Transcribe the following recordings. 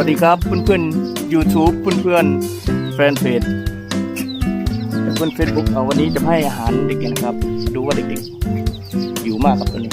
วัสดีครับเพื่อนๆ YouTube เพื่อนๆแฟนเพจเพื่อนเฟซบุ๊กเอาวันนี้จะให้อาหารเด็กๆนะครับ ดูว่าเด็กๆหิวมากครับตอนนี้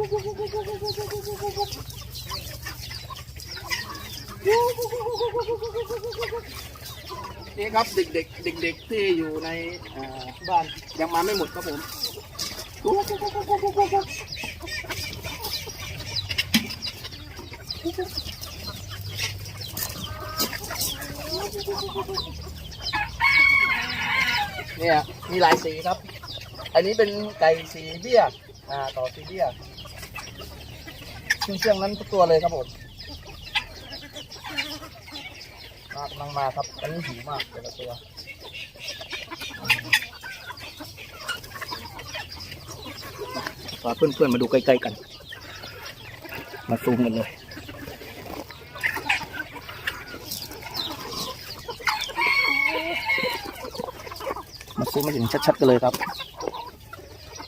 นี่ครับเด็กๆเด็ก ๆที่อยู่ในบ้านยังมาไม่หมดครับผมเนี่ยมีหลายสีครับ อันนี้เป็นไก่สีเบี้ย อ่า ต่อสีเบี้ย เชื่องเชื่องนั้นทุกตัวเลยครับผมมากำลังมาครับอันนี้หิวมากแต่ละตัวพาเพื่อนๆมาดูใกล้ๆกัน มาซูมกันเลยมาซูมมาเห็นชัดๆกันเลยครับ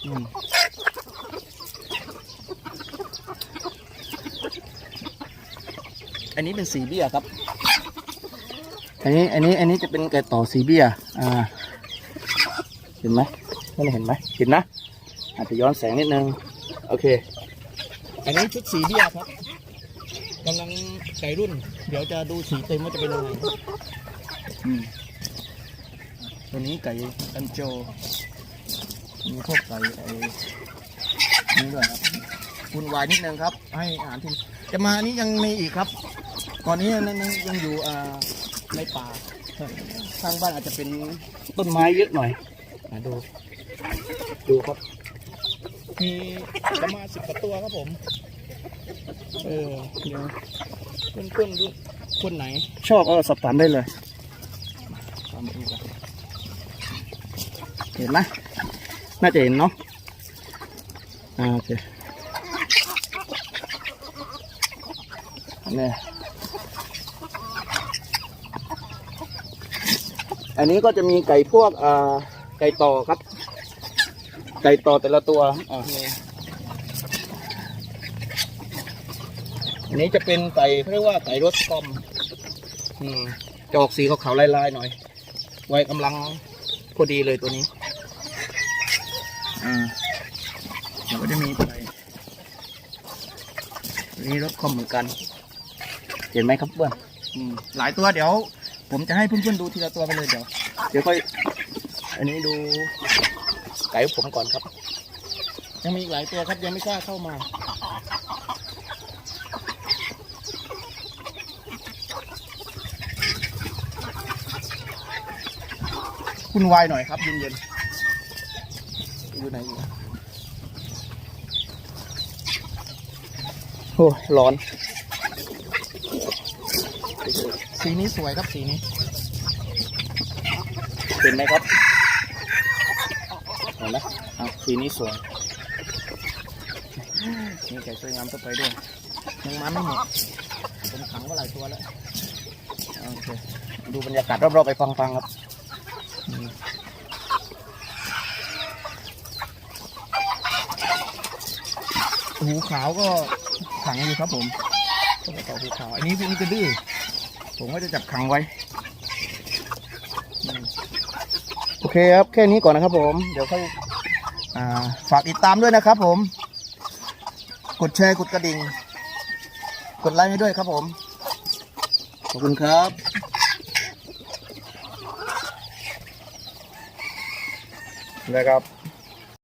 อืม อันนี้เป็นสีเบี้ยครับ อันนี้อันนี้อันนี้จะเป็นไก่ต่อสีเบี้ย อ่า เห็นไหมไม่ได้เห็นไหมเห็นนะ อาจจะย้อนแสงนิดนึง โอเค อันนี้ชุดสีเบี้ยครับกำลังไก่รุ่น เดี๋ยวจะดูสีเต็มว่าจะเป็นยังไงอืมตัวนี้ไก่อันโจมีพวกไก่ไอ้นี่ด้วยครับคุณวายนิดนึงครับ ให้อาหารที่จะมานี้ยังมีอีกครับ ตอนนี้ยังยังยังอยู่ในป่าข้างบ้านอาจจะเป็นต้นไม้เยอะหน่อยมาดู ดูครับ มีประมาณสิบกว่าตัวครับผม เออเดี๋ยวเพื่อนเพื่อนๆดูคนไหน ชอบก็สอบถามได้เลยตามดูกันเห็นไหมน่าจะเห็นเนาะอ่าโอเคเนี่ย อันนี้ก็จะมีไก่พวกอ่าไก่ต่อครับ ไก่ต่อแต่ละตัวอ่าอันนี้จะเป็นไก่เขาเรียกว่าไก่รสกอมอืมจะออกสีขาวๆลายๆหน่อย ไว้กำลังพอดีเลยตัวนี้อ่าเดี๋ยวก็จะมีไก่นนี้รสคอมเหมือนกัน เห็นไหมครับเพื่อนหลายตัวเดี๋ยว ผมจะให้เพื่อนๆดูทีละตัวไปเลยเดี๋ยว เดี๋ยวค่อย อันนี้ดูไก่ผมก่อนครับ ยังมีอีกหลายตัวครับยังไม่กล้าเข้ามา คุณวายหน่อยครับเย็นๆอยู่ไหนอยู่โอ้ร้อน สีนี้สวยครับสีนี้ เห็นไหมครับเห็นไหมอะสีนี้สวยมีไก่สวยงามต่อไปด้วยยังมาไม่หมดผมขังก็หลายตัวแล้วโอเคดูบรรยากาศรอบๆไปฟังๆครับอืมหูขาวก็ขังอยู่ครับผมก็ไปต่อหูขาวอันนี้พวกนี้ก็ดื้อ ผมก็จะจับขังไว้อืมโอเคครับ แค่นี้ก่อนนะครับผม เดี๋ยวค่อยอ่าฝากติดตามด้วยนะครับผม กดแชร์กดกระดิ่ง กดไลค์ให้ด้วยครับผม ขอบคุณครับนะครับ